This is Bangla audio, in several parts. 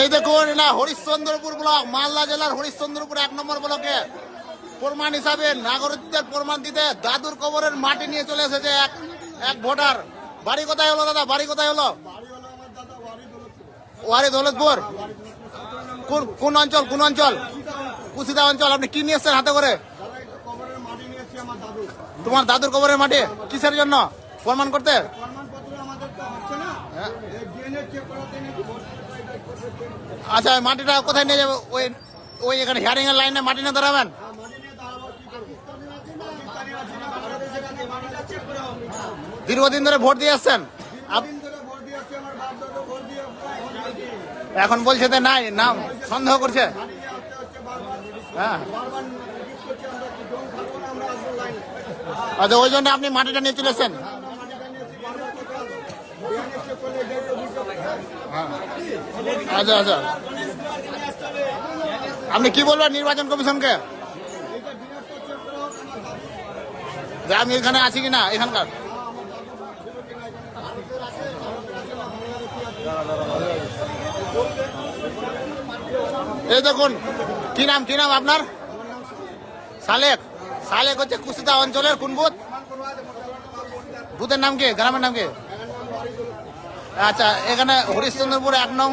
এই দেখুন না হরিশ্চন্দ্রপুর ব্লক মালদা জেলার হরিশ্চন্দ্রপুর এক নম্বর ব্লকে। প্রমাণ হিসাবে নাগরিকদের প্রমাণ দিতে দাদুর কবরের মাটি নিয়ে চলে এসেছে এক এক ভোটার। বাড়ি কোথায় হলো দাদা? বাড়ি কোথায় হলো? ওয়ারি দৌলতপুর কোন কোন অঞ্চল কোন অঞ্চল? কুশিদা অঞ্চল। আপনি কি নিয়ে এসছেন হাতে করে? তোমার দাদুর কবরের মাটি। কিসের জন্য? প্রমাণ করতে? হ্যাঁ। আচ্ছা মাটিটা কোথায় নিয়ে যাবে? ওই ওই এখানে হিয়ারিং এর লাইনে মাটি নিয়ে দাঁড়াবেন? দীর্ঘদিন ধরে ভোট দিয়ে আসছেন? এখন বলছে যে নাই, নাম সন্দেহ করছে? হ্যাঁ। আচ্ছা ওই জন্য আপনি মাটিটা নিয়ে চলে আচ্ছা আচ্ছা। আপনি কি বলবেন নির্বাচন কমিশনকে? যে আমি এখানে আছি কিনা, এখানকার? এই দেখুন, কি নাম কি নাম আপনার? সালেক। সালেক হচ্ছে কুশিদা অঞ্চলের কোন বুথ? বুথের নাম কি? গ্রামের নাম কি? আচ্ছা এখানে হরিশ্চন্দ্রপুর এক নং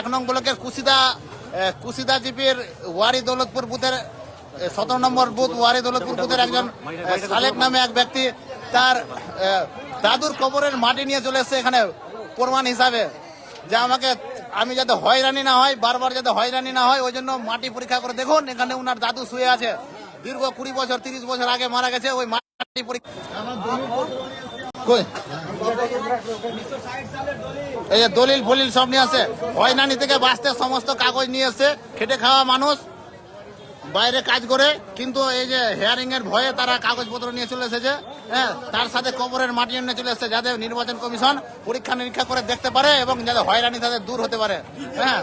এক নং ব্লকের কুশিদা কুশিদা জিপির ওয়ারি দৌলতপুর বুথের সতেরো নম্বর বুথ ওয়ারি দৌলতপুর বুথের একজন সালেক নামে এক ব্যক্তি। তার দাদুর কবরের মাটি নিয়ে চলে এসছে এখানে প্রমাণ হিসাবে। যে আমাকে, আমি যাতে হয়রানি না হয়, বারবার যাতে হয়রানি না হয় ওই জন্য মাটি পরীক্ষা করে দেখুন, এখানে উনার দাদু শুয়ে আছে। দীর্ঘ কুড়ি বছর, তিরিশ বছর আগে মারা গেছে, ওই মাটি পরীক্ষা এই যে দলিল ফলিল সব নিয়ে আসে। হয়রানি থেকে বাঁচতে সমস্ত কাগজ নিয়ে এসে খেটে খাওয়া মানুষ, বাইরে কাজ করে, কিন্তু এই যে হেয়ারিং এর ভয়ে তারা কাগজপত্র নিয়ে চলে এসেছে হ্যাঁ তার সাথে কবরের মাটি নিয়ে চলে এসেছে যাতে নির্বাচন কমিশন পরীক্ষা নিরীক্ষা করে দেখতে পারে এবং যাতে হয়রানি তাদের দূর হতে পারে হ্যাঁ।